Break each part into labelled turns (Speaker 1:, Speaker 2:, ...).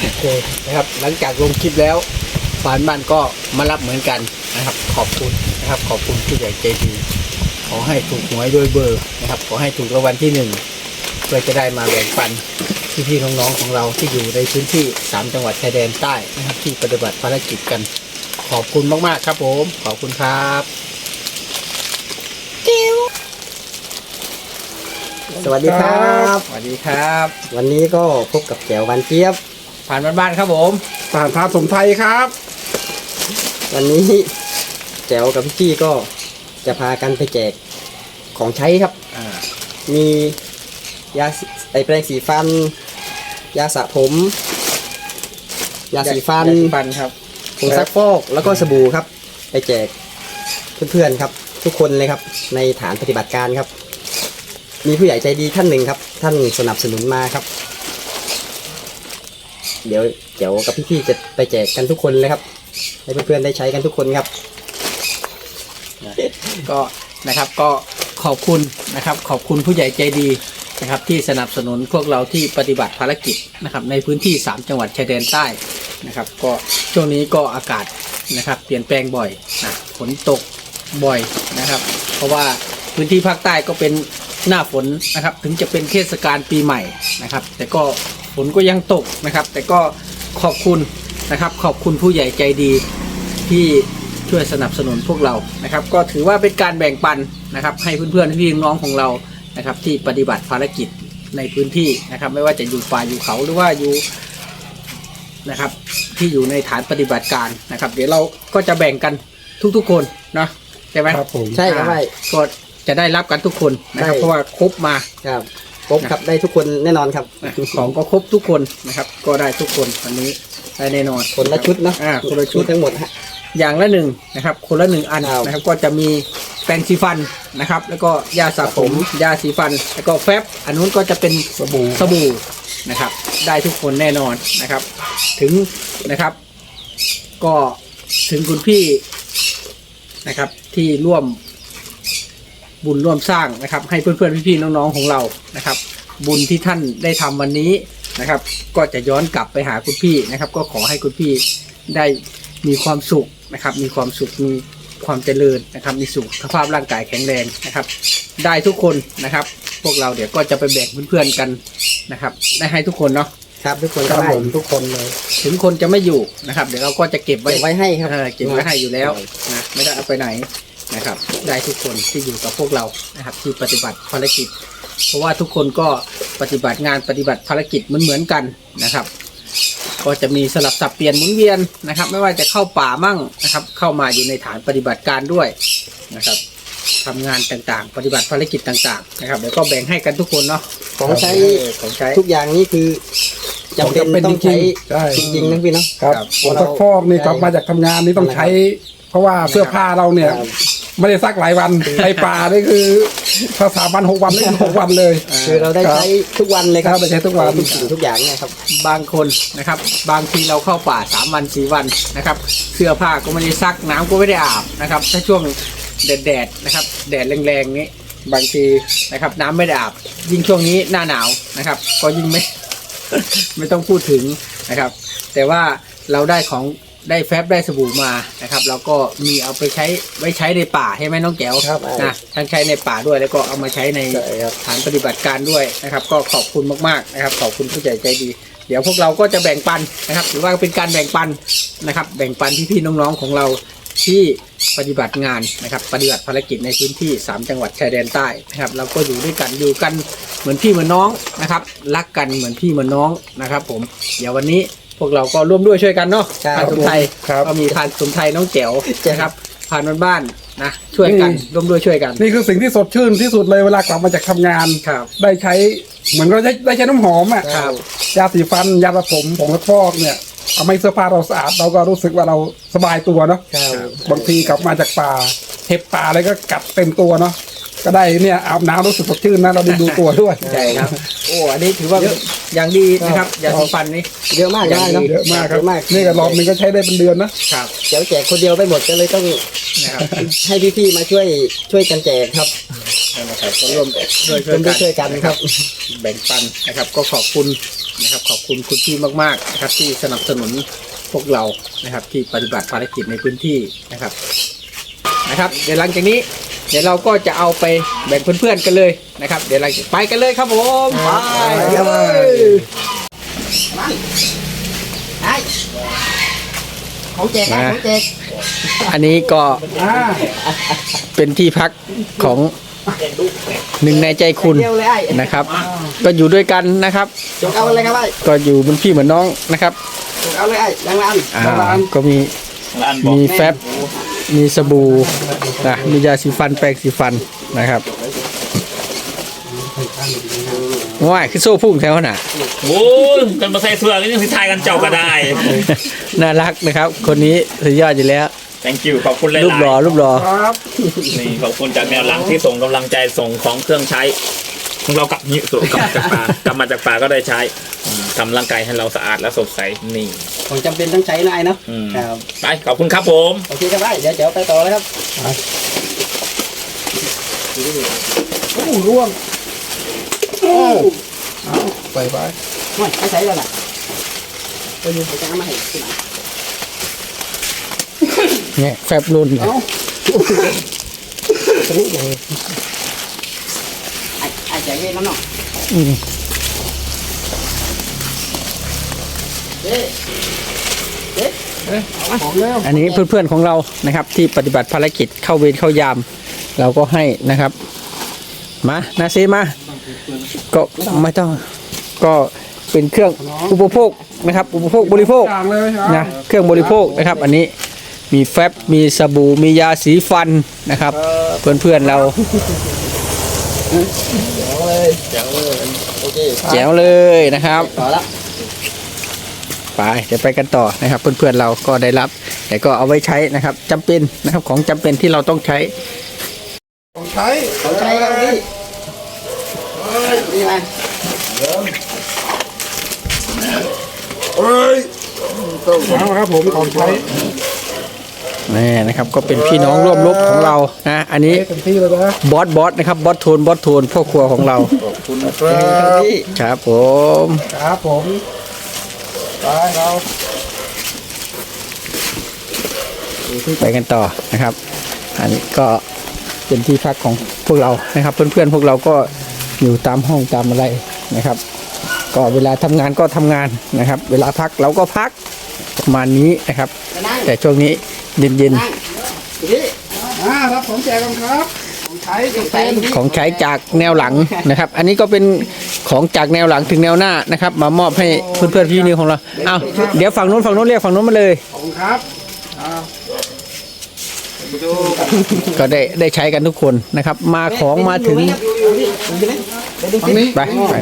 Speaker 1: โอเคนะครับ หลังจากลงคลิปแล้วฝานบ้านก็มารับเหมือนกันนะครับ ขอบคุณนะครับ ขอบคุณผู้ใหญ่ใจดีขอให้ถูกหวยด้วยเบอร์นะครับ ขอให้ถูกรางวัลที่หนึ่งเพื่อจะได้มาแบ่งปันพี่ๆน้องๆของเราที่อยู่ในพื้นที่ 3 จังหวัดชายแดนใต้นะครับที่ปฏิบัติภารกิจกัน ขอบคุณมากๆครับผม ขอบคุณครับ สวัสดีครับ สวัสดีครับ
Speaker 2: วันนี้ก็พบกับแก้วหวันเจี๊ยบ
Speaker 1: ผ่านบ้านๆครับผม
Speaker 3: ผ่านพาสมไทยครับ
Speaker 2: วันนี้แจ๋วกับพี่ๆก็จะพากันไปแจกของใช้ครับ
Speaker 1: อ่า
Speaker 2: มียาสีไอแปรงสีฟัน ยาสระผม ยาสีฟัน
Speaker 1: ยาสีฟันครับ
Speaker 2: ผงซักฟอกแล้วก็สบู่ครับ ไปแจกเพื่อนๆครับ ทุกคนเลยครับ ในฐานปฏิบัติการครับ มีผู้ใหญ่ใจดีท่านหนึ่งครับ ท่านสนับสนุนมาครับ เดี๋ยวเดี๋ยวกับพี่ๆจะไปแจกกันทุกคนเลยครับให้เพื่อนๆได้ใช้กันทุกคนครับ
Speaker 1: ก็นะครับก็ขอบคุณนะครับ ขอบคุณผู้ใหญ่ใจดีนะครับ ที่สนับสนุนพวกเราที่ปฏิบัติภารกิจนะครับ ในพื้นที่ 3 จังหวัดชายแดนใต้นะครับ ก็ช่วงนี้ก็อากาศนะครับ เปลี่ยนแปลงบ่อยนะฝนตกบ่อยนะครับ เพราะว่าพื้นที่ภาคใต้ก็เป็น หน้าฝนนะครับ ถึงจะเป็นเทศกาลปีใหม่นะครับ แต่ก็ฝนก็ยังตกนะครับ แต่ก็ขอบคุณนะครับ ขอบคุณผู้ใหญ่ใจดีที่ช่วยสนับสนุนพวกเรานะครับ ก็ถือว่าเป็นการแบ่งปันนะครับ ให้เพื่อนๆพี่น้องของเรานะครับ ที่ปฏิบัติภารกิจในพื้นที่นะครับ ไม่ว่าจะอยู่ป่าอยู่เขาหรือว่าอยู่นะครับ ที่อยู่ในฐานปฏิบัติการนะครับ เดี๋ยวเราก็จะแบ่งกันทุกๆคนเนาะใช่ไหม
Speaker 3: ครับผม
Speaker 2: ใช่ครับ
Speaker 1: อ่า
Speaker 2: ใช่
Speaker 1: ก็ จะได้รับกันทุกคนนะครับ
Speaker 2: ใช่
Speaker 1: เพราะว่าครบมา
Speaker 2: ครับครบครับได้ทุกคนแน่นอนครับ
Speaker 1: นะของก็ครบทุกคนนะครับ ก็ได้ทุกคนวันนี้ได้แน่นอน
Speaker 2: คนละชุดเนาะ
Speaker 1: อ่าคนละชุด
Speaker 2: ทั้งหมดฮะ
Speaker 1: อย่างละหนึ่งนะครับ คนละหนึ่งอัน
Speaker 2: ครับ
Speaker 1: นะครับ ก็จะมีแปรงสีฟันนะครับ แล้วก็ยาสระผมยาสีฟัน แล้วก็แฟบอันนู้นก็จะเป็น
Speaker 3: สบู่
Speaker 1: สบู่นะครับ ได้ทุกคนแน่นอนนะครับ ถึงนะครับ ก็ถึงคุณพี่นะครับที่ร่วม บุญร่วมสร้างนะครับ ให้เพื่อนๆพี่ๆน้องๆของเรานะครับ บุญที่ท่านได้ทำวันนี้นะครับ ก็จะย้อนกลับไปหาคุณพี่นะครับ ก็ขอให้คุณพี่ได้มีความสุขนะครับ มีความสุขมีความเจริญนะครับ มีสุขภาพร่างกายแข็งแรงนะครับ ได้ทุกคนนะครับ พวกเราเดี๋ยวก็จะไปแบ่งเพื่อนๆกันนะครับ ได้ให้ทุกคนเนาะ
Speaker 2: ครับทุกคน
Speaker 3: ค
Speaker 2: ก็
Speaker 3: รับ
Speaker 2: ได้
Speaker 3: ผมทุกคนเลย
Speaker 1: ถึงคนจะไม่อยู่นะครับ เดี๋ยวเราก็จะเก็บไว้
Speaker 2: เก็บไว้ให้ครับ
Speaker 1: เออเก็บไว้ให้อยู่แล้วนะไม่ได้เอาไปไหน นะครับ ได้ทุกคนที่อยู่กับพวกเรานะครับ ที่ปฏิบัติภารกิจ เพราะว่าทุกคนก็ปฏิบัติงานปฏิบัติภารกิจเหมือนเหมือนๆกันนะครับ ก็จะมีสลับสับเปลี่ยนหมุนเวียนนะครับ ไม่ว่าจะเข้าป่ามั่งนะครับ เข้ามาอยู่ในฐานปฏิบัติการด้วยนะครับทำงานต่างๆ ปฏิบัติภารกิจต่าง ๆ นะครับเดี๋ยวก็แบ่งให้กันทุกคนเนาะ
Speaker 2: ของใช้
Speaker 1: เออของใช้
Speaker 2: ทุกอย่างนี่คือจำเป็นต้องใช้
Speaker 3: ใช่
Speaker 2: จริงๆนะพี่เนาะ
Speaker 3: ครับ
Speaker 1: ครับ
Speaker 3: ผงซักฟอกนี่กลับมาจากทำงานนี่ต้องใช้ เพราะว่าเสื้อผ้าเราเนี่ย
Speaker 2: ครับ
Speaker 3: ไม่ได้ซักหลายวันในป่านี่คือถ้าสามวันหกวันนี่คือหกวันเลย
Speaker 2: คือเราได้ใช้ทุกวันเลยครับ
Speaker 3: ครับได้ใช้ทุกวัน
Speaker 2: ทุกสิ่งทุกอย่างเนี่ยครับ
Speaker 1: บางคนนะครับ บางทีเราเข้าป่าสามวันสี่วันนะครับ เสื้อผ้าก็ไม่ได้ซักน้ำก็ไม่ได้อาบนะครับถ้าช่วงแดดๆนะครับ แดดแรงๆนี้บางทีนะครับ น้ำไม่ได้อาบ ยิ่งช่วงนี้หน้าหนาวนะครับ ก็ยิ่งไม่ไม่ต้องพูดถึงนะครับ แต่ว่าเราได้ของ ได้แฟบได้สบู่มานะครับเราก็มีเอาไปใช้ไว้ใช้ในป่าใช่ไหมน้องแก้ว
Speaker 2: ครับ
Speaker 1: นะทั้งใช้ในป่าด้วยแล้วก็เอามาใช้ใน
Speaker 2: ใช่ครับ
Speaker 1: ฐานปฏิบัติการด้วยนะครับ ก็ขอบคุณมากๆนะครับ ขอบคุณผู้ใหญ่ใจดี เดี๋ยวพวกเราก็จะแบ่งปันนะครับถือว่าเป็นการแบ่งปันนะครับ แบ่งปันพี่ๆน้องๆของเราที่ปฏิบัติงานนะครับ ปฏิบัติภารกิจในพื้นที่ 3 จังหวัดชายแดนใต้นะครับ เราก็อยู่ด้วยกันอยู่กันเหมือนพี่เหมือนน้องนะครับ รักกันเหมือนพี่เหมือนน้องนะครับ ผมเดี๋ยววันนี้ พวกเราก็ร่วมด้วยช่วยกันเนาะ
Speaker 2: ครับ
Speaker 1: พานสมไทย
Speaker 3: ครับ
Speaker 1: ก็มีพานสมไทยน้องแจ๋ว
Speaker 2: แจ๋ว
Speaker 1: นะครับพานบ้านๆนะช่วยกัน
Speaker 3: นี่
Speaker 1: ร่วมด้วยช่วยกัน
Speaker 3: นี่คือสิ่งที่สดชื่นที่สุดเลยเวลากลับมาจากทำงาน
Speaker 1: ครับ
Speaker 3: ได้ใช้เหมือนเราได้ได้ใช้น้ำหอมอะ
Speaker 1: ครับ
Speaker 3: ยาสีฟันยาสระผมผงซักฟอกเนี่ยทำให้เสื้อผ้าเราสะอาดเราก็รู้สึกว่าเราสบายตัวเนาะ
Speaker 2: ครับ
Speaker 3: บางทีกลับมาจากป่าเห็บป่าอะไรก็กัดเต็มตัวเนาะ ก็ได้เนี่ยอาบน้ำรู้สึกสดชื่นนะเราได้ดูตัวด้วย
Speaker 1: ใช่ครับ โอ้อันนี้ถือว่าอย่างดีนะครับยาสีฟันนี่
Speaker 2: เยอะมาก
Speaker 1: อย่าง
Speaker 2: ได้เนาะ
Speaker 1: ดี
Speaker 3: เยอะมากครับ
Speaker 2: เยอะมาก
Speaker 3: นี่ก็รอบหนึงก็ใช้ได้เป็นเดือนนะ
Speaker 1: ครับ
Speaker 2: เดี๋ยวแจกคนเดียวไปหมดก็เลยต้อง
Speaker 1: นะครับ
Speaker 2: ให้พี่ๆมาช่วยช่วยกันแจกครับ
Speaker 1: นั่นนะครับก็ร่วมช่วยช่
Speaker 2: ร่
Speaker 1: ว
Speaker 2: วยม
Speaker 1: กัน
Speaker 2: ช่วยกันครับ
Speaker 1: แบ่งปันนะครับ ก็ขอบคุณนะครับ ขอบคุณคุณพี่มากๆนะครับ ที่สนับสนุนพวกเรานะครับ ที่ปฏิบัติภารกิจในพื้นที่นะครับ นะครับเดี๋ยวหลังจากนี้ เดี๋ยวเราก็จะเอาไปแบ่งเพื่อนๆกันเลยนะครับ เดี๋ยวเราไปกันเลยครับผมไป
Speaker 2: ครับไอ้ของแจกไอ้ของแจก
Speaker 1: อันนี้ก็
Speaker 3: อ่า
Speaker 1: เป็นที่พักของหนึ่งในใจคุณ
Speaker 2: เดียวเลยไอ้
Speaker 1: นะครับ ก็อยู่ด้วยกันนะครับ
Speaker 2: จกเอาเลยครับไอ้
Speaker 1: ก็อยู่เป็นพี่เหมือนน้องนะครับ
Speaker 2: จกเอาเลยไอ้ยังละอัน
Speaker 1: อ่าก็มี
Speaker 4: ร้านบอก
Speaker 1: มีแฟบ มีสบู่นะมียาสีฟันแปรงสีฟันนะครับว้ายคือโซ่พุ่งแถวน่ะ
Speaker 4: โอ้ยกันมาใส่เสื้อกันยังสิทายกันเจ้าก็ได้
Speaker 1: น่ารักนะครับ คนนี้สุดยอดอยู่แล้ว
Speaker 4: thank you ขอบคุณหลายๆ
Speaker 1: รูปหล่อรูปหล่อ
Speaker 3: ครับ
Speaker 4: นี่ขอบคุณจากแนวหลังที่ส่งกำลังใจส่งของเครื่องใช้ ของเรากลับนี้ส่งกลับมาจากป่ากลับมาจากป่าก็ได้ใช้อืมทำร่างกายให้เราสะอาดและสดใสนี่
Speaker 2: ของจำเป็นต้องใช้นะไอ้เนาะ
Speaker 4: อืม
Speaker 2: ครับ
Speaker 4: ไปขอบคุณครับผม
Speaker 2: โอเคครับไอ้เดี๋ยวเดี๋ยวไปต่อเลยครับ
Speaker 3: โอ้ร่วงโอ้เอาไปไป
Speaker 2: ไม่ไม่ใช้แล้วล่ะไปดูไปจ้างมาให้ที่ไหน
Speaker 1: เนี่ยแฟบรุ่นเนี่ย
Speaker 2: ไอ้ไอ้ แจกเองน้ำหน่อย
Speaker 1: อืม
Speaker 2: เอ๊ะเอ๊ะ
Speaker 3: ของแล้ว
Speaker 1: อันนี้เพื่อนๆของเรานะครับ ที่ปฏิบัติภารกิจเข้าเวรเข้ายาม เราก็ให้นะครับ มานาซีมา ก็ไม่ต้องก็เป็นเครื่องอุปโภคนะครับ อุปโภคบริโภค
Speaker 3: อย่างเลยครับ
Speaker 1: นะเครื่องบริโภคนะครับ อันนี้มีแฟบมีสบู่มียาสีฟันนะครับ เพื่อนๆเรา
Speaker 2: โอเค
Speaker 1: แจ๋วเลยนะครับ
Speaker 2: ต่อละ
Speaker 1: ไปเดี๋ยวไปกันต่อนะครับ เพื่อนๆเราก็ได้รับ แต่ก็เอาไว้ใช้นะครับจำเป็นนะครับของจำเป็นที่เราต้องใช้
Speaker 3: ของใช้
Speaker 2: ของใช้ครับพี่นี่มา
Speaker 3: เอาครับผมของใช้
Speaker 1: นี่นะครับก็เป็นพี่น้องร่วมรบของเรานะอันนี้
Speaker 3: เต็มที่เลยนะ
Speaker 1: บอสบอสนะครับบอสโทนบอสโทนพ่อครัวของเรา
Speaker 2: พี่
Speaker 1: ครับผม
Speaker 3: ครับผมไปเรา
Speaker 1: ไปกันต่อนะครับ อันนี้ก็เป็นที่พักของพวกเรานะครับ เพื่อนๆพวกเราก็อยู่ตามห้องตามอะไรนะครับ ก็เวลาทำงานก็ทำงานนะครับ เวลาพักเราก็พักประมาณนี้นะครับ
Speaker 2: ไปนั่ง
Speaker 1: แต่ช่วงนี้ เย็น
Speaker 2: นั่งพี่
Speaker 3: อ่ารับของแจกกันครับ ของใช้จำเป็น
Speaker 1: ๆของใช้จากแนวหลังนะครับ อันนี้ก็เป็นของจากแนวหลังถึงแนวหน้านะครับ มามอบให้เพื่อนๆพี่นิวของเราเอาเดี๋ยวฝั่งนู้นฝั่งนู้นเรียกฝั่งนู้นมาเลย
Speaker 3: ของครับอ่า
Speaker 1: ก็ได้ได้ใช้กันทุกคนนะครับ มาของมาถึง
Speaker 3: ตรงนี้
Speaker 1: ไปไป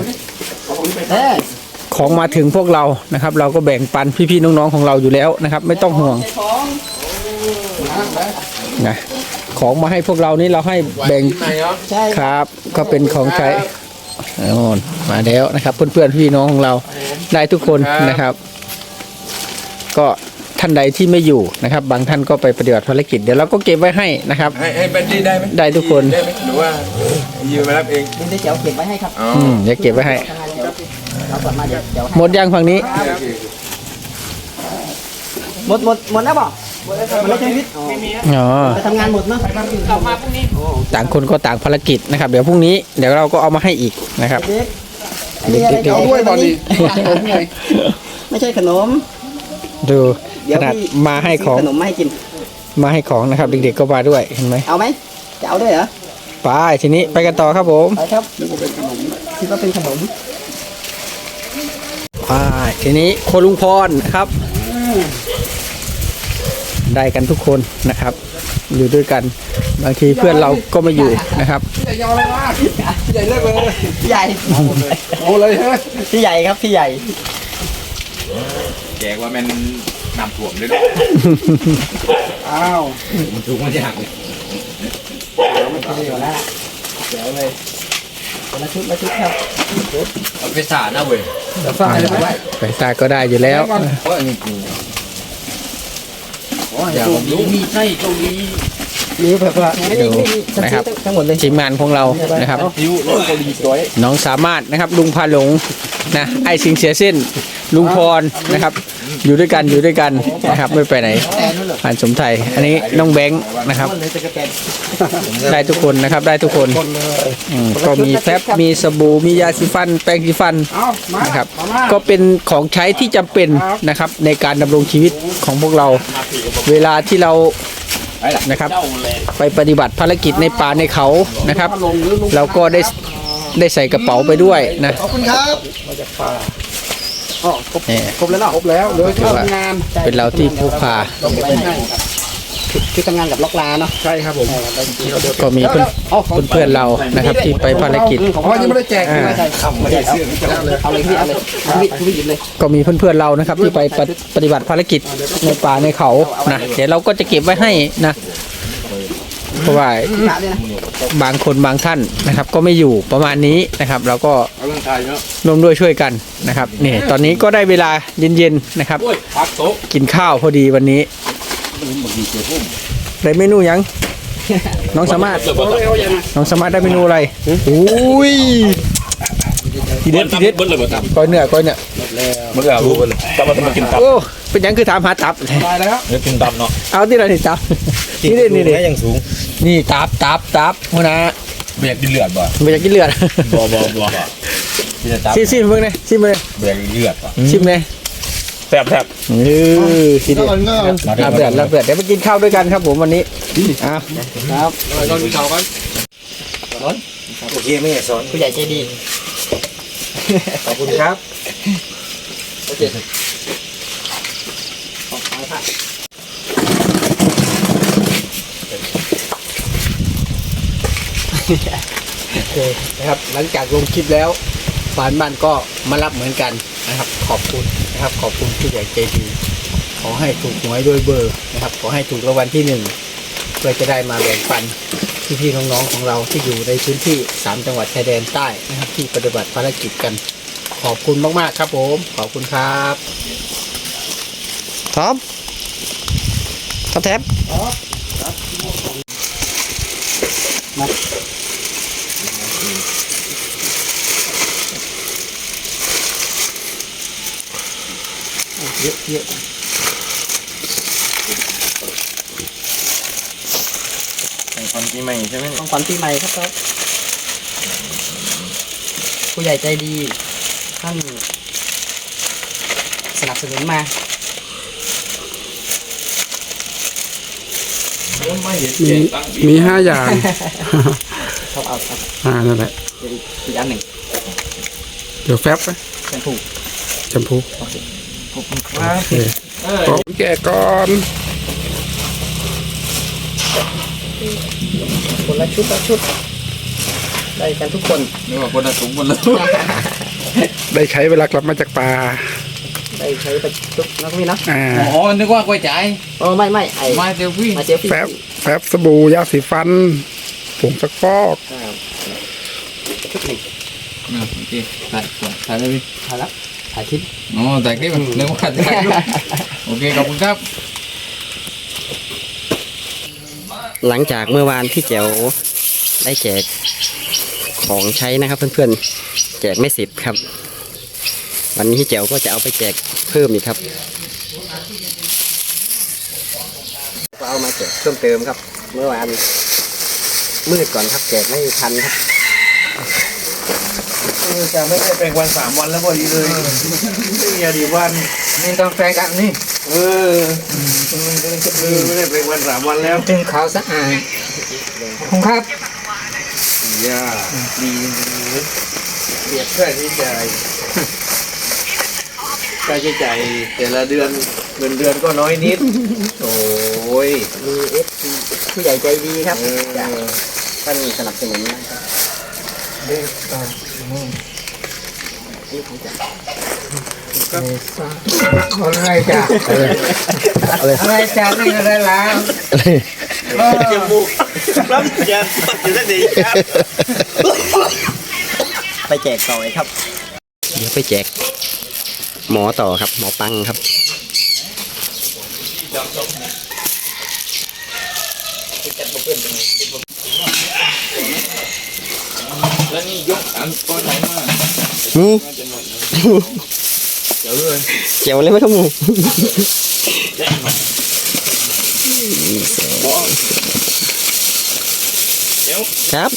Speaker 2: เอ๊ะ
Speaker 1: ของมาถึงพวกเรานะครับ เราก็แบ่งปันพี่ๆน้องๆของเราอยู่แล้วนะครับ ไม่ต้องห่วง
Speaker 2: ของ
Speaker 1: นะของมาให้พวกเรานี่เราให้แบ่ง
Speaker 2: ใช่
Speaker 1: ครับ ก็เป็นของใช้โน่นมาแล้วนะครับ เพื่อนๆพี่น้องของเราได้ทุกคนนะครับ ก็ท่านใดที่ไม่อยู่นะครับ บางท่านก็ไปปฏิบัติภารกิจเดี๋ยวเราก็เก็บไว้ให้นะครับ
Speaker 5: ให้ให้แบตเตอรี่ได้ไหม
Speaker 1: ได้ทุกคน
Speaker 5: ได้ไหมหรือว่ายืมมารับเอง
Speaker 2: นี่ได้เดี๋ยวเก็บไว้ให้ครับ
Speaker 5: อ๋อ
Speaker 1: อืมเดี๋ยวเก็บไว้ให้
Speaker 2: ทำงานเดี๋ยวเรากลับมาเดี๋ยวเดี๋ยวให้
Speaker 1: หมดยังฝั่งนี้
Speaker 2: หมดหมดหมดแล้วบอกห มดแล้วใช่ไหมพี่
Speaker 1: อ๋อ
Speaker 2: ไปทำงานหมดเนาะกลับมาพรุ่งนี้
Speaker 1: ต่างคนก็ต่างภารกิจนะครับ เดี๋ยวพรุ่งนี้เดี๋ยวเราก็เอามาให้อีกนะครับ
Speaker 2: เด็กอันนี้อะไร
Speaker 3: เอาด้วยบอลนี่ผมไง
Speaker 2: ไม่ใช่ขนม
Speaker 1: ดู
Speaker 2: เดี๋
Speaker 1: ข
Speaker 2: ยว
Speaker 1: นาด
Speaker 2: พี่
Speaker 1: มาให้ของ
Speaker 2: ขนมมาให้กิน
Speaker 1: มาให้ของนะครับ เด็กๆก็มาด้วยเห็นไหม
Speaker 2: เอาไหมจะเอาด้วยเหรอ
Speaker 1: ไปทีนี้ไปกันต่อครับผม
Speaker 2: ไปครับคิดว่าเป็นขนม
Speaker 1: ไปทีนี้โคลุงพรนะครับ ได้กันทุกคนนะครับ อยู่ด้วยกันบางทีเพื่อนเราก็ไม่อยู่นะครับ
Speaker 3: พี่ใหญ่ยาวเลยว่าพี่ใหญ่เลิกเลย
Speaker 2: พี่ใหญ่
Speaker 3: โอ้เลยฮะ
Speaker 2: พี่ใหญ่ครับพี่ใหญ่
Speaker 5: แจกว่ามันนำถ่วมด้วยนะ
Speaker 3: อ้าว
Speaker 5: มันถูกมันยาก
Speaker 2: เดี๋ยวนะเดี๋ยวเลยคนละชุดละชุดครับ
Speaker 5: เอาไปสาดนะเว้ย
Speaker 3: จะสร้างใช่ไหม
Speaker 1: ไปตาก็ได้อยู่แล้ว
Speaker 3: ก่อน
Speaker 5: เพราะอันนี้กูอย่าผมรู้มีไส้ตรงนี้
Speaker 2: มีแบบว่าไม่ได้ไม่มีส
Speaker 1: นะ
Speaker 2: ติ
Speaker 1: ครับ
Speaker 2: ทั้งหมดเลย
Speaker 1: ทีมงานของเรานะครับ
Speaker 5: ยูโรโกลีสวย
Speaker 1: น้องสามารถนะครับลุงพาหลงนะไอสิงเสียเส้น ลุงพรนะครับ อยู่ด้วยกันอยู่ด้วยกันนะครับ ไม่ไปไหนผ่านสมไทย อันนี้น้องแบงค์นะครับ ได้ทุกคนนะครับได้ทุกคนอืมก็มีแฟบมีสบู่มียาสีฟัน แปรงสีฟันนะครับ ก็เป็นของใช้ที่จำเป็นนะครับ ในการดำรงชีวิตของพวกเรา เวลาที่เรานะครับ ไปปฏิบัติภารกิจในป่าในเขานะครับ เราก็ได้ได้ใส่กระเป๋าไปด้วยนะ
Speaker 2: ขอบคุณครับ
Speaker 3: อ๋อครบ
Speaker 1: นี่
Speaker 3: ครบแล้วเนาะครบแล้วเหลย
Speaker 1: ถือว่า
Speaker 3: ทำงาน
Speaker 1: เป็นเราที่ผู้พา
Speaker 2: คือทำงานกับล็อกลาเนาะ
Speaker 3: ใช่ครับผม
Speaker 1: ก็มีเพื่อนเพื่อนๆเรานะครับที่ไปภารกิจ
Speaker 3: ของเรายังไม่ได้แจก
Speaker 1: อ่า
Speaker 2: ใช่ครับไม่ได้เอาเอาเลยพี่เอาเลยเอาพี่พี่หยิบเลย
Speaker 1: ก็มีเพื่อนๆเรานะครับที่ไปปฏิปฏิบัติภารกิจในป่าในเขานะเดี๋ยวเราก็จะเก็บไว้ให้นะ เพราะว่าบางคนบางท่านนะครับ ก็ไม่อยู่ประมาณนี้นะครับ เราก็
Speaker 5: ร่
Speaker 1: วมด้วยช่วยกันนะครับนี่ตอนนี้ก็ได้เวลาเย็นๆนะครับ
Speaker 5: กิ
Speaker 1: นข้าวพอดีวันนี้ได้เมนูยัง น้องสามารถน้องสามารถได้เมนูอะไรอุ้ยทีเด็ดทีเด็ดก้อยเนื้อก้อยเนื้อ
Speaker 4: มันก็รู้เลยจะมาจะมากินตับ
Speaker 1: โอ้เป็นหยังคือถามหาตับ
Speaker 3: ตายแล้ว
Speaker 4: เดี๋ยวกินตับเนาะ
Speaker 1: เอาที่ไหนนี่ตับนี่เด็นี่เด็
Speaker 5: ยังสูง
Speaker 1: นี่ตับตับตับหัวหนะ
Speaker 5: เบียกดินเลือดบ่
Speaker 1: ไม่อยากกินเลือด
Speaker 4: บ่บ่บ่
Speaker 5: ที่จะตับ
Speaker 1: ชิมชิมเพิ่งเลยชิมเลย
Speaker 5: เบียกเลือดบ่
Speaker 1: ชิมเลย
Speaker 4: แซ่บแซ่บ
Speaker 1: เออทีเด็ดรับเดือดรับเดือดเดี๋ยวไปกินข้าวด้วยกันครับผมวันนี้อ้าว
Speaker 2: ครับ
Speaker 5: ลองกินข้าวกันโอเคไม่สอน
Speaker 2: ผู้ใหญ่ใจดี
Speaker 5: ขอบคุณครับ
Speaker 1: โอเคนะครับ หลังจากลงคลิปแล้วฝานบ้านก็มารับเหมือนกันนะครับ ขอบคุณนะครับ ขอบคุณผู้ใหญ่ใจดีขอให้ถูกหวยด้วยเบอร์นะครับ ขอให้ถูกรางวัลที่หนึ่งเพื่อจะได้มาแบ่งปันพี่ๆน้องๆของเราที่อยู่ในพื้นที่ 3 จังหวัดชายแดนใต้นะครับ ที่ปฏิบัติภารกิจกัน ขอบคุณมากๆครับผม ขอบคุณครับท็อปท็อปแท็บ
Speaker 2: เยอะเยอะ
Speaker 5: เป็นคนปีใหม่ใช่ไหม
Speaker 2: ของขวัญปีใหม่ครับครับ ผู้ใหญ่ใจดีท่าน สนับสนุนมา
Speaker 5: ไม่เห็น
Speaker 3: มีมีห้าอย่าง
Speaker 2: ครับเอาครับ
Speaker 3: อ่านั่นแหละ
Speaker 2: เดี๋ยวอีกอีกอันหนึ่ง
Speaker 3: เดี๋ยวแฟบไป
Speaker 2: แชมพู
Speaker 3: แชมพู
Speaker 2: ขอบคุณครับ
Speaker 3: โอเคขอแกะก่อน
Speaker 2: คนละชุดละชุด ได้กันทุกคน
Speaker 5: นึกว่าคนน่ะสูงคนละ
Speaker 3: ได้ใช้เวลากลับมาจากป่า
Speaker 2: ได้ใช้ไปชุดนะพี่เนาะ
Speaker 3: อ่า
Speaker 5: อ๋อ นึกว่ากล้วยจ่าย
Speaker 2: โอ้ไม่ไม่ไอ
Speaker 5: มาเซลฟี่
Speaker 2: มาเซลฟี่
Speaker 3: แฟบแฟบสบู่ยาสีฟันผงซักฟอก
Speaker 2: ครับชุดหนึ่ง
Speaker 5: โอเคถ่ายถ่ายเลยพี่
Speaker 2: ถ่ายแล้วถ่ายคลิป
Speaker 5: อ๋อถ่ายคลิปนึกว่าถ่ายรูปโอเค ขอบคุณครับ
Speaker 2: หลังจากเมื่อวานพี่แจ๋วได้แจกของใช้นะครับเพื่อนๆ แจกไม่สิบครับ วันนี้พี่แจ๋วก็จะเอาไปแจกเพิ่มอีกครับก็เอามาแจกเพิ่มเติมครับ เมื่อวานมืดก่อนครับแจกไม่ทันครับ
Speaker 4: จะไม่ได้แปลงวันสามวันแล้วพอดีเลยนี่อดีวัน
Speaker 5: นี่ต้องแฟนกันนี่
Speaker 4: เออไม่ได้แปลงวันสามวันแล้ว
Speaker 2: ถึงขาวสะอาดคุณครับ
Speaker 4: ย่าดีเบียดค่าใช้จ่าย ค่าใช้จ่ายแต่ละเดือนเงินเดือนก็น้อยนิด โอ้ย
Speaker 2: มีเอฟผู้ใหญ่ใจดีครับ
Speaker 4: เออ
Speaker 2: จากท่านสนับสนุนนะครับนี่ของจ๋า
Speaker 3: อะไรจ้ะ
Speaker 2: อะไรจ้าไม่อะไรแล้ว
Speaker 4: จมูกรับยาปักอยู่ได้ดีครับ
Speaker 2: ไปแจกต่อเลยครับ เดี๋ยวไปแจก หมอต่อครับ หมอปังครับ
Speaker 4: จแล้วนี่ยกอันก้อนไหนมา
Speaker 2: หมู
Speaker 4: เดี๋ยวเลย
Speaker 2: เจียวเลยไหมครับหมู
Speaker 4: เดี๋ยว
Speaker 2: ครับ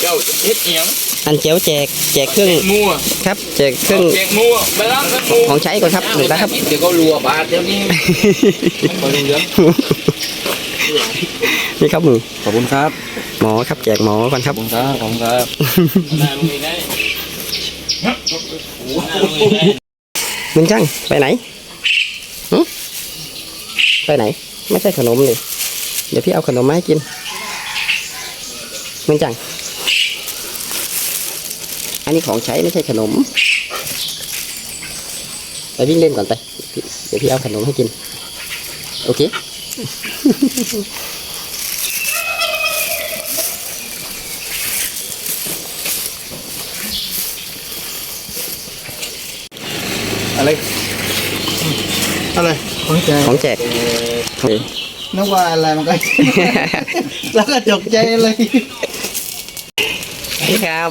Speaker 4: เจ้าเฮ็ดเอียง
Speaker 2: อันเจียวแจกแจกเครื่อง
Speaker 4: มั่ว
Speaker 2: ครับแจกเครื่อง
Speaker 4: แจกมั่วไปล้างกันมั่ว
Speaker 2: ของใช้ก่อนครับหนึ่งนะครับ
Speaker 4: เดี๋ยวก็รัวบาทเดี๋ยวนี้ก็เหลือง
Speaker 2: นี่ครับหมู
Speaker 6: ขอบคุณครับ
Speaker 2: หมอครับแจกหมอก่อนครับ
Speaker 6: ขอบคุณครับขอบคุณครับ
Speaker 4: ได้มึงได้
Speaker 2: มึงจังไปไหนหึไปไหน ไม่ใช่ขนมเลยเดี๋ยวพี่เอาขนมมาให้กินมึงจัง อันนี้ของใช้ไม่ใช่ขนม ไปวิ่งเล่นก่อนไป เดี๋ยวพี่เอาขนมให้กิน โอเค
Speaker 6: อะไร อะไร ของใจ
Speaker 2: ของแจก
Speaker 6: นึกว่าอะไรมันก็ แล้วก็จกใจเลย
Speaker 2: นี่ครับ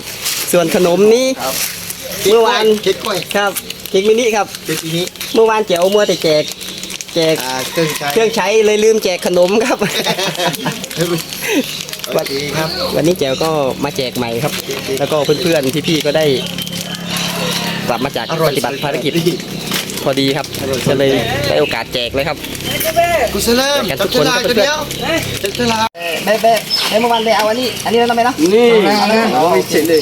Speaker 2: ส่วนขนมนี้เมื่อวาน
Speaker 6: เค้กกล้วย
Speaker 2: ครับเค้กมินิครับ
Speaker 6: เค้กทีนี้
Speaker 2: เมื่อวานเจ๋วมัวแต่แจก แจก
Speaker 6: อ่าเครื่องใช้
Speaker 2: เครื่องใช้เลยลืมแจกขนมครับ
Speaker 6: สวัสดีครับ
Speaker 2: วันนี้แจ๋วก็มาแจกใหม่ครับ แล้วก็เพื่อนๆพี่ๆก็ได้กลับมาจากปฏิบัติภารกิจ พอดีครับก็เลยได้โอกาสแจกเลยครับ
Speaker 6: กุศลม
Speaker 2: แจกทุ
Speaker 6: จับ
Speaker 2: ก
Speaker 6: ฉ
Speaker 2: คน
Speaker 6: ลาก
Speaker 2: ครับ
Speaker 6: ตัวเดียวจับฉลาก
Speaker 2: แม่แม่เมื่อวานไปเอาอันนี้ อันนี้แล้วทำไมนะ
Speaker 7: นี่
Speaker 6: เอาเลยเอาไปเสร็จเลย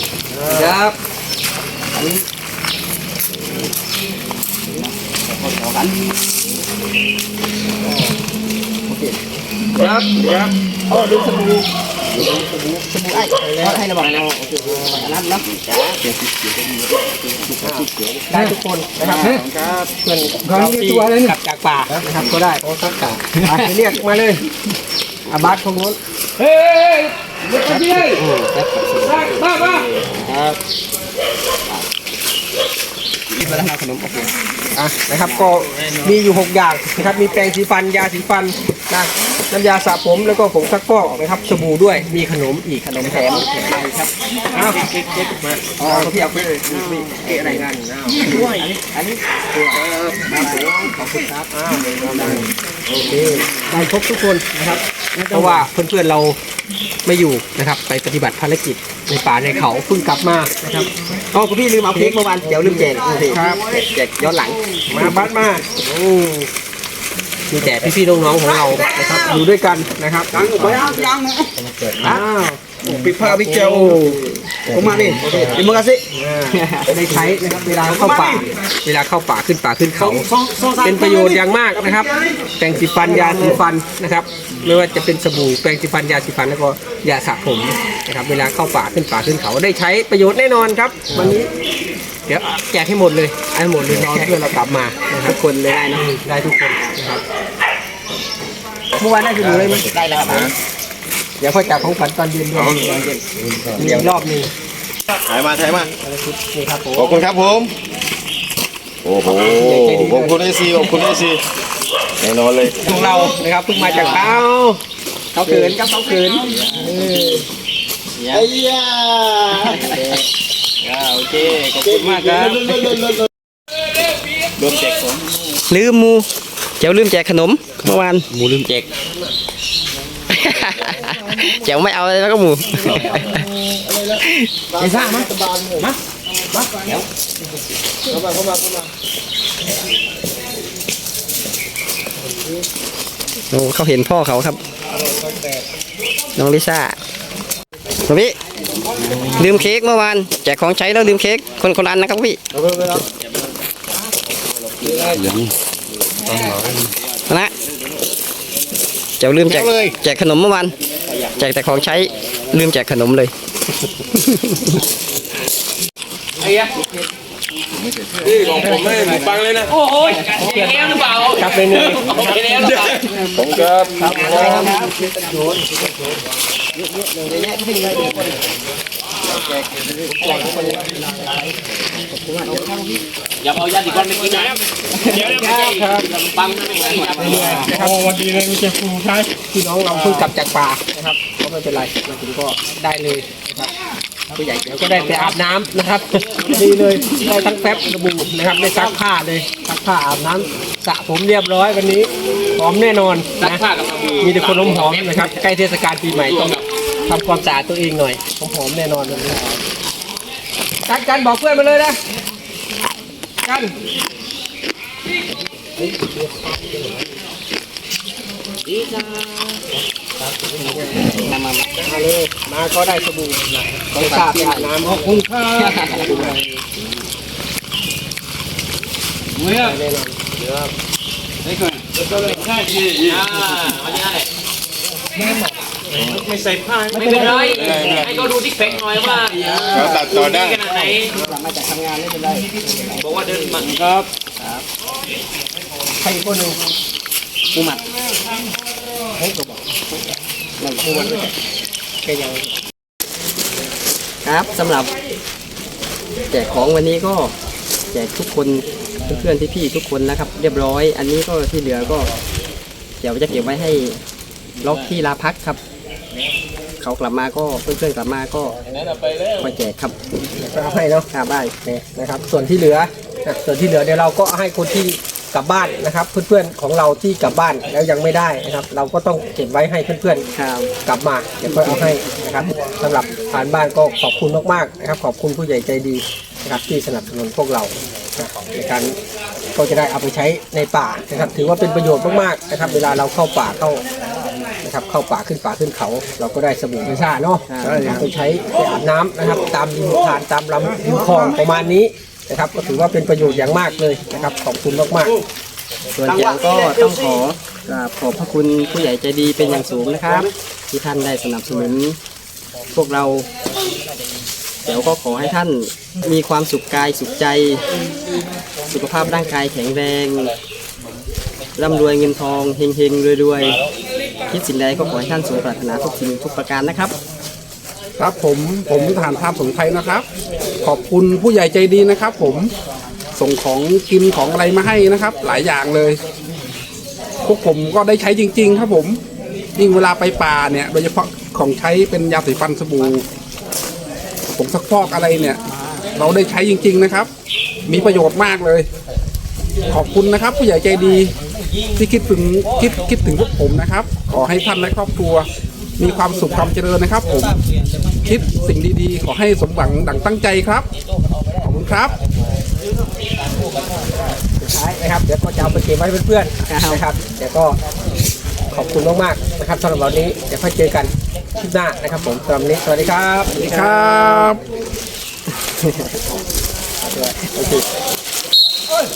Speaker 7: ครับครับครับ
Speaker 2: อ๋อดูสบู่สบู่ ไอ้ให้ระวังนะอันนั้นเนาะได้ทุกคนนะครับ
Speaker 7: เพื่อนเขาตี
Speaker 8: กลับจากป่านะครับก็ได้
Speaker 7: โอ้สักกะอะเรียกมาเลยอาบัตของนู้นเฮ้ยเด็กคนนี้มามา
Speaker 2: ที่มาทำขนมโอเค
Speaker 7: อะนะครับก็มีอยู่ 6 อย่างนะครับมีแปรงสีฟันยาสีฟัน นะน้ำยาสระผมแล้วก็ผงซักฟอกนะครับสบู่ด้วยมีขนมอีกขนมแถมครับอ้าวเก๊กมาอ๋อพี่เอาไปเลยเก๊กอะไรกันอ้าวด้วยอันนี้เออครับขอบคุณครับอ้าวได้โอเคได้ครบทุกคนนะครับเพราะว่าเพื่อนๆเราไม่อยู่นะครับ ไปปฏิบัติภารกิจในป่าในเขาเพิ่งกลับมานะครับ
Speaker 2: อ๋อคุณพี่ลืมเอาเค้กเมื่อวานเดี๋ยวลืมแจกโอเค
Speaker 7: ครับ
Speaker 2: แจกย้อนหลัง
Speaker 7: มาบัสมาโอ้ มีแต่พี่ๆน้องๆของเรานะครับอยู่ด้วยกันนะครับตั้งไปเอายังอ้าวปิดผ้าปิดเจลผมมาดิดิมึงกันสิได้ใช้นะครับเวลาเข้าป่า เวลาเข้าป่าขึ้นป่าขึ้นเขา เป็นประโยชน์อย่างมากนะครับ แปรงสีฟันยาสีฟันนะครับ ไม่ว่าจะเป็นสบู่แปรงสีฟันยาสีฟันแล้วก็ยาสระผมนะครับ เวลาเข้าป่าขึ้นป่าขึ้นเขาได้ใช้ประโยชน์แน่นอนครับ วันนี้ เดี๋ยวแจกให้หมดเลยให้หมดเลยรอเพื่อนเรากลับมานะครับทุกคนเลยได้นะได้ทุกคนนะครับเมื่อวานได้สบู่เลยไหม
Speaker 2: ได้แล้วครับ
Speaker 7: เดี๋ยวค่อยจับของขวัญตอนเย็นด้วยมีอีกรอบหนึง
Speaker 6: ถ่ายมาถ่ายมา
Speaker 7: นี่ครับผม
Speaker 6: ขอบคุณครับผมโอ้โหขอบคุณไอซีขอบคุณไอซีแน่นอนเลย
Speaker 7: ของเรานะครับเพิ่งมาจากเต้าเขาเขินครับเขาเขิน
Speaker 6: ไอ้ยา
Speaker 4: โอเค ขอบคุณมากครับ
Speaker 2: ลืมหมูเจ๋วลืมแจกขนมเมื่อวาน
Speaker 4: หมูลืมแจก
Speaker 2: เจ๋วไม่เอาเลยแล้วก็หมู
Speaker 7: ไอ้ซ่ามั้ยมา
Speaker 2: โอ้เขาเห็นพ่อเขาครับ น้องลิซ่า พี่ลืมเค้กเมื่อวานแจกของใช้แล้วลืมเค้กคนคนละอันนะครับพี่นะเจ้าลืมแจกแจกขนมเมื่อวานแจกแต่ของใช้ลืมแจกขนมเลย
Speaker 7: นี่ของผมไม่หมูปังเลยนะ
Speaker 4: โอ้ยเอ็มหรือเปล่า
Speaker 7: ครับเป็นเลย
Speaker 4: เอ็มหรือเปล่า
Speaker 6: ผมครับ
Speaker 7: ค
Speaker 4: อย่าเอายาสีฟันไปกินนะเดี๋ยวเดี๋ยวไม่ใช่ปังนไม่ใช่
Speaker 7: นะครับวันดีเลยมีเจ้าฟูใช่พี่น้องเราเพิ่งกลับจากป่านะครับก็ไม่เป็นไรมาถึงก็ได้เลยนะครับผู้ใหญ่เดี๋ยวก็ได้ไปอาบน้ำนะครับดีเลยได้ทั้งแป๊บสบู่นะครับได้ซักผ้าเลย ผ้าอาบน้ำสระผมเรียบร้อยวันนี้หอมแน่นอน
Speaker 4: ซัก
Speaker 7: นะ
Speaker 4: ผ้ากับสบู่
Speaker 7: มีแต่คนหอมๆนะครับใกล้เทศกาลปีใหม่ต้องทำความสะอาดตัวเองหน่อยหอมๆแน่นอนวันนี้กันกันบอกเพื่อนมาเลยนะกันมามามาเลยมาก็ได้สบู่นะต้องสาบไปอาบน้ำขอบคุณครับ เมื่อแน่นอน
Speaker 4: ไม่ใส่ผ้าไม่เป็นไรให้เขาดูที่เฟกหน่อยว่า
Speaker 5: เราตัดต่อได้
Speaker 4: ขนาดไหน
Speaker 7: มาจากทำงานไม่เป็นไร
Speaker 4: บอกว่าเดินมา
Speaker 7: ครับใครอีกคนหนึ่งปูหมัดเฮ้ยตัวบอกนั่นปูมัดด้วยกยัง
Speaker 2: ครับสำหรับแจกของวันนี้ก็แจกทุกคน เพื่อนๆพี่ๆทุกคนนะครับ เรียบร้อย อันนี้ก็ที่เหลือก็ เดี๋ยวจะเก็บไว้ให้ล็อกที่ลาพักครับ เขากลับมาก็เพื่อนๆกลับมาก็มาแจกครับ
Speaker 7: เอาให้เนาะ
Speaker 2: ครับได้
Speaker 7: นี่นะครับ ส่วนที่เหลือนะส่วนที่เหลือเดี๋ยวเราก็ให้คนที่กลับบ้านนะครับ เพื่อนๆของเราที่กลับบ้านแล้วยังไม่ได้นะครับ เราก็ต้องเก็บไว้ให้เพื่อนๆ
Speaker 2: ครับ
Speaker 7: กลับมาเดี๋ยวค่อยเอาให้นะครับสำหรับผ่านบ้านก็ขอบคุณมากๆนะครับ ขอบคุณผู้ใหญ่ใจดีนะครับที่สนับสนุนพวกเรานะ ในการก็จะได้เอาไปใช้ในป่านะครับ ถือว่าเป็นประโยชน์มากๆนะครับ เวลาเราเข้าป่าเข้านะครับเข้าป่าขึ้นป่าขึ้นเขา เราก็ได้สบู่ไม่ซ่าเนาะเอาไปใช้ไปอาบน้ำนะครับ ตามริมทานตามลำริมคลองประมาณนี้นะครับ ก็ถือว่าเป็นประโยชน์อย่างมากเลยนะครับขอบคุณมากๆ
Speaker 2: ส่วนแจวก็ต้องขอกราบขอบพระคุณผู้ใหญ่ใจดีเป็นอย่างสูงนะครับ ที่ท่านได้สนับสนุนพวกเราเดี๋ยวก็ขอให้ท่าน มีความสุขกายสุขใจ สุขภาพร่างกายแข็งแรงร่ำรวยเงินทองเฮงเฮงรวยรวยๆคิดสิ่งใดก็ขอให้ท่านสมปรารถนาทุกสิ่งทุกประการนะครับ
Speaker 3: ครับผมผมทหารภาพสงไทยนะครับ ขอบคุณผู้ใหญ่ใจดีนะครับ ผมส่งของกินของอะไรมาให้นะครับ หลายอย่างเลย พวกผมก็ได้ใช้จริง ๆ ครับผมยิ่งเวลาไปป่าเนี่ย โดยเฉพาะของใช้เป็นยาสีฟันสบู่ผงซักฟอกอะไรเนี่ย เราได้ใช้จริง ๆนะครับ มีประโยชน์มากเลย ขอบคุณนะครับ ผู้ใหญ่ใจดีที่คิดถึงคิดคิดถึงพวกผมนะครับ ขอให้ท่านและครอบครัว มีความสุขความเจริญนะครับ ผมคิดสิ่งดีๆ ขอให้สมหวังดังตั้งใจครับ ขอบคุณครับ
Speaker 7: สุดท้ายนะครับเดี๋ยวก็จะเอาไปเก็บไว้เพื่อนๆนะครับเดี๋ยวก็ขอบคุณมากๆนะครับสำหรับวันนี้เดี๋ยวค่อยเจอกันคลิปหน้านะครับผมสำหรับวันนี้สวัสดีครับ
Speaker 3: สวัสดีครับ
Speaker 7: はい!